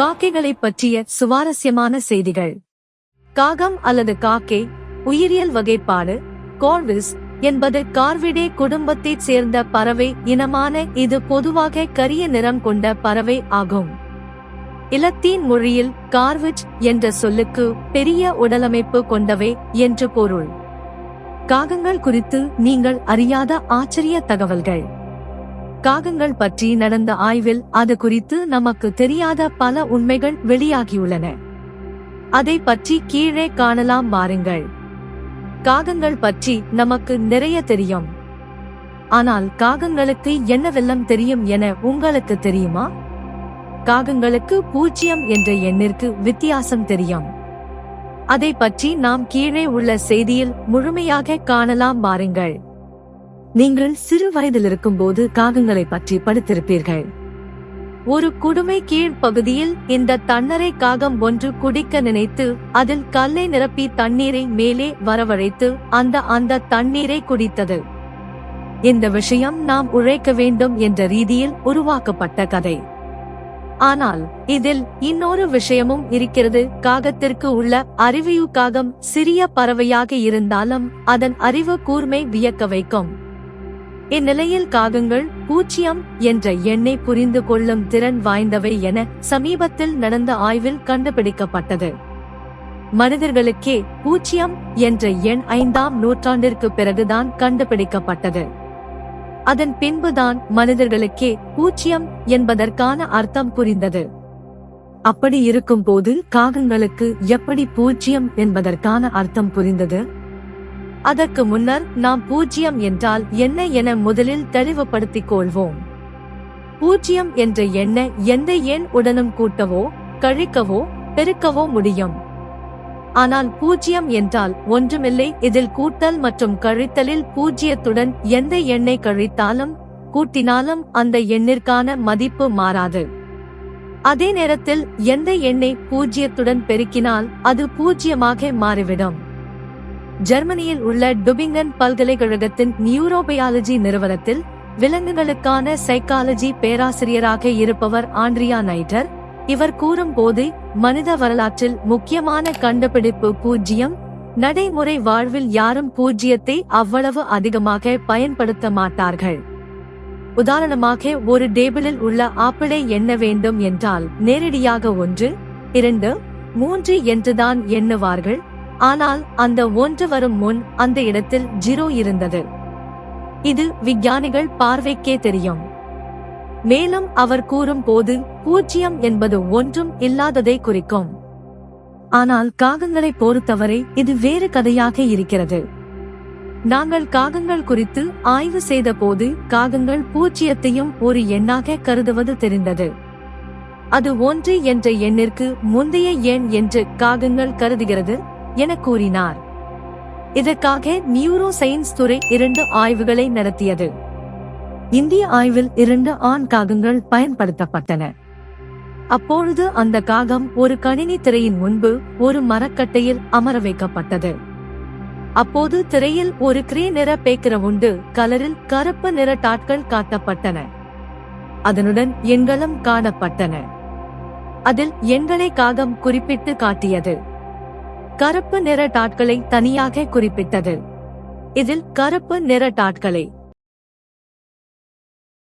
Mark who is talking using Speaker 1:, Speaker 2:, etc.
Speaker 1: காக்கைகளைப் பற்றிய சுவாரஸ்யமான செய்திகள். காகம் அல்லது காக்கே உயிரியல் வகைப்பாடு கோர்விஸ் என்பது கார்விடே குடும்பத்தைச் சேர்ந்த பறவை இனமான இது பொதுவாக கரிய நிறம் கொண்ட பறவை ஆகும். இலத்தீன் மொழியில் கார்விச் என்ற சொல்லுக்கு பெரிய உடலமைப்பு கொண்டவை என்று பொருள். காகங்கள் குறித்து நீங்கள் அறியாத ஆச்சரிய தகவல்கள். காகங்கள் பற்றி நடந்த ஆய்வில் அது குறித்து நமக்கு தெரியாத பல உண்மைகள் வெளியாகியுள்ளன. அதை பற்றி கீழே காணலாம் வாருங்கள் காகங்கள் பற்றி நமக்கு நிறைய தெரியும். ஆனால் காகங்களுக்கு என்னவெல்லாம் தெரியும் என உங்களுக்கு தெரியுமா? காகங்களுக்கு பூஜ்ஜியம் என்ற எண்ணிற்கு வித்தியாசம் தெரியும். அதை பற்றி நாம் கீழே உள்ள செய்தியில் முழுமையாக காணலாம் வாருங்கள் நீங்கள் சிறு வயதில் இருக்கும்போது காகங்களை பற்றி படித்திருப்பீர்கள். ஒரு குடுமை கீழ் பகுதியில் இந்த தண்ணரை காகம் ஒன்று குடிக்க நினைத்து அதில் கல்லை நிரப்பி தண்ணீரை மேலே வரவழைத்து அந்த அந்த தண்ணீரை குடித்தது. இந்த விஷயம் நாம் உழைக்க வேண்டும் என்ற ரீதியில் உருவாக்கப்பட்ட கதை. ஆனால் இதில் இன்னொரு விஷயமும் இருக்கிறது. காகத்திற்கு உள்ள அறிவியு காகம் சிறிய பறவையாக இருந்தாலும் அதன் அறிவு கூர்மை வியக்க வைக்கும். இந்நிலையில் காகங்கள் பூச்சியம் என்ற எண்ணை புரிந்து கொள்ளும் திறன் வாய்ந்தவை என சமீபத்தில் நடந்த ஆய்வில் கண்டுபிடிக்கப்பட்டது. மனிதர்களுக்கே பூச்சியம் என்ற எண் ஐந்தாம் நூற்றாண்டிற்கு பிறகுதான் கண்டுபிடிக்கப்பட்டது. அதன் பின்புதான் மனிதர்களுக்கே பூச்சியம் என்பதற்கான அர்த்தம் புரிந்தது. அப்படி இருக்கும்போது காகங்களுக்கு எப்படி பூஜ்ஜியம் என்பதற்கான அர்த்தம் புரிந்தது? அதற்கு முன்னர் நாம் பூஜ்ஜியம் என்றால் என்ன என முதலில் தெளிவுபடுத்திக் கொள்வோம். பூஜ்ஜியம் என்ற எண்ணை எந்த எண் உடனும் கூட்டவோ கழிக்கவோ பெருக்கவோ முடியும். ஆனால் பூஜ்ஜியம் என்றால் ஒன்றுமில்லை இதில் கூட்டல் மற்றும் கழித்தலில் பூஜ்ஜியத்துடன் எந்த எண்ணை கழித்தாலும் கூட்டினாலும் அந்த எண்ணிற்கான மதிப்பு மாறாது. அதே நேரத்தில் எந்த எண்ணை பூஜ்ஜியத்துடன் பெருக்கினால் அது பூஜ்ஜியமாக மாறிவிடும். ஜெர்மனியில் உள்ள டுபிங்கன் பல்கலைக்கழகத்தின் நியூரோபயாலஜி நிறுவனத்தில் விலங்குகளுக்கான சைக்காலஜி பேராசிரியராக இருப்பவர் ஆண்ட்ரியா நைட்டர். இவர் கூறும்போது மனித வரலாற்றில் முக்கியமான கண்டுபிடிப்பு பூஜ்ஜியம் நடைமுறை வாழ்வில் யாரும் பூஜ்ஜியத்தை அவ்வளவு அதிகமாக பயன்படுத்த மாட்டார்கள். உதாரணமாக ஒரு டேபிளில் உள்ள ஆப்பிளை எண்ண வேண்டும் என்றால் நேரடியாக ஒன்று இரண்டு மூன்று என்றுதான் எண்ணுவார்கள். ஆனால் அந்த ஒன்று வரும் முன் அந்த இடத்தில் ஜீரோ இருந்தது. இது விஞ்ஞானிகள் பார்வைக்கே தெரியும். மேலும் அவர் கூறும் போது பூஜ்ஜியம் என்பது ஒன்றும் இல்லாததை குறிக்கும். ஆனால் காகங்களை பொறுத்தவரை இது வேறு கதையாக இருக்கிறது. நாங்கள் காகங்கள் குறித்து ஆய்வு செய்த போது காகங்கள் பூஜ்ஜியத்தையும் ஒரு எண்ணாக கருதுவது தெரிந்தது. அது ஒன்று என்ற எண்ணிற்கு முந்தைய எண் என்று காகங்கள் கருதுகிறது என கூறினார். இதற்காக நியூரோ சயின்ஸ் துறை இரண்டு ஆய்வுகளை நடத்தியது. இந்திய ஆய்வில் இரண்டு ஆண் காகங்கள் பயன்படுத்தப்பட்டன. அப்பொழுது அந்த காகம் ஒரு கணினி திரையின் முன்பு ஒரு மரக்கட்டையில் அமர வைக்கப்பட்டது. அப்போது திரையில் ஒரு கிரே நிற பேக்கிற உண்டு கலரில் கருப்பு நிற டாட்கள் காட்டப்பட்டன. அதனுடன் எண்களும் காணப்பட்டன. அதில் எண்களை காகம் குறிப்பிட்டு காட்டியது. கருப்பு நிற டாட்களை தனியாக குறிப்பிட்டது. இதில் கருப்பு நிற டாட்களை